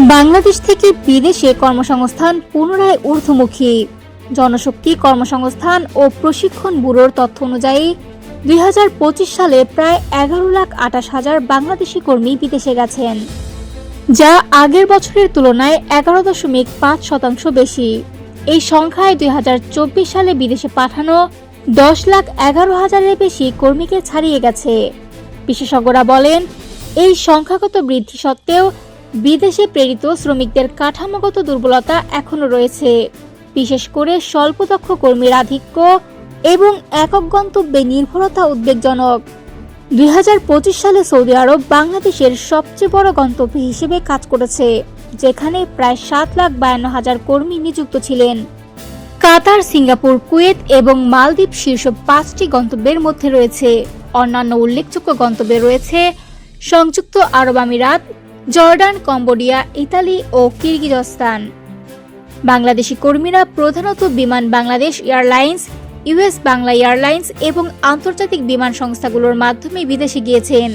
বাংলাদেশ থেকে বিদেশে কর্মসংস্থান পুনরায় ঊর্ধ্বমুখী। জনশক্তি কর্মসংস্থান ও প্রশিক্ষণ ব্যুরোর তথ্য অনুযায়ী, দুই হাজার পঁচিশ সালে প্রায় এগারো লাখ আটাশ হাজার বাংলাদেশি কর্মী বিদেশে গেছেন, যা আগের বছরের তুলনায় এগারো দশমিক পাঁচ শতাংশ বেশি। এই সংখ্যায় দুই হাজার চব্বিশ সালে বিদেশে পাঠানো দশ লাখ এগারো হাজারের বেশি কর্মীকে ছাড়িয়ে গেছে। বিশেষজ্ঞরা বলেন, এই সংখ্যাগত বৃদ্ধি সত্ত্বেও বিদেশে প্রেরিত শ্রমিকদের কাঠামোগত দুর্বলতা এখনও রয়েছে। বিশেষ করে স্বল্পদক্ষ কর্মীর আধিক্য এবং একক গন্তব্যে নির্ভরতা উদ্বেগজনক। দু হাজার পঁচিশ সালে সৌদি আরব বাংলাদেশের সবচেয়ে বড় গন্তব্য হিসেবে কাজ করেছে, যেখানে প্রায় সাত লাখ বায়ান্ন হাজার কর্মী নিযুক্ত ছিলেন। কাতার, সিঙ্গাপুর, কুয়েত এবং মালদ্বীপ শীর্ষ পাঁচটি গন্তব্যের মধ্যে রয়েছে। অন্যান্য উল্লেখযোগ্য গন্তব্যে রয়েছে সংযুক্ত আরব আমিরাত জর্ডান, কম্বোডিয়া, ইতালি ও কিরগিজস্তান। বাংলাদেশি কর্মীরা প্রধানত Biman Bangladesh airlines US Bangla airlines এবং আন্তর্জাতিক বিমান সংস্থাগুলোর মাধ্যমে বিদেশে গিয়েছেন।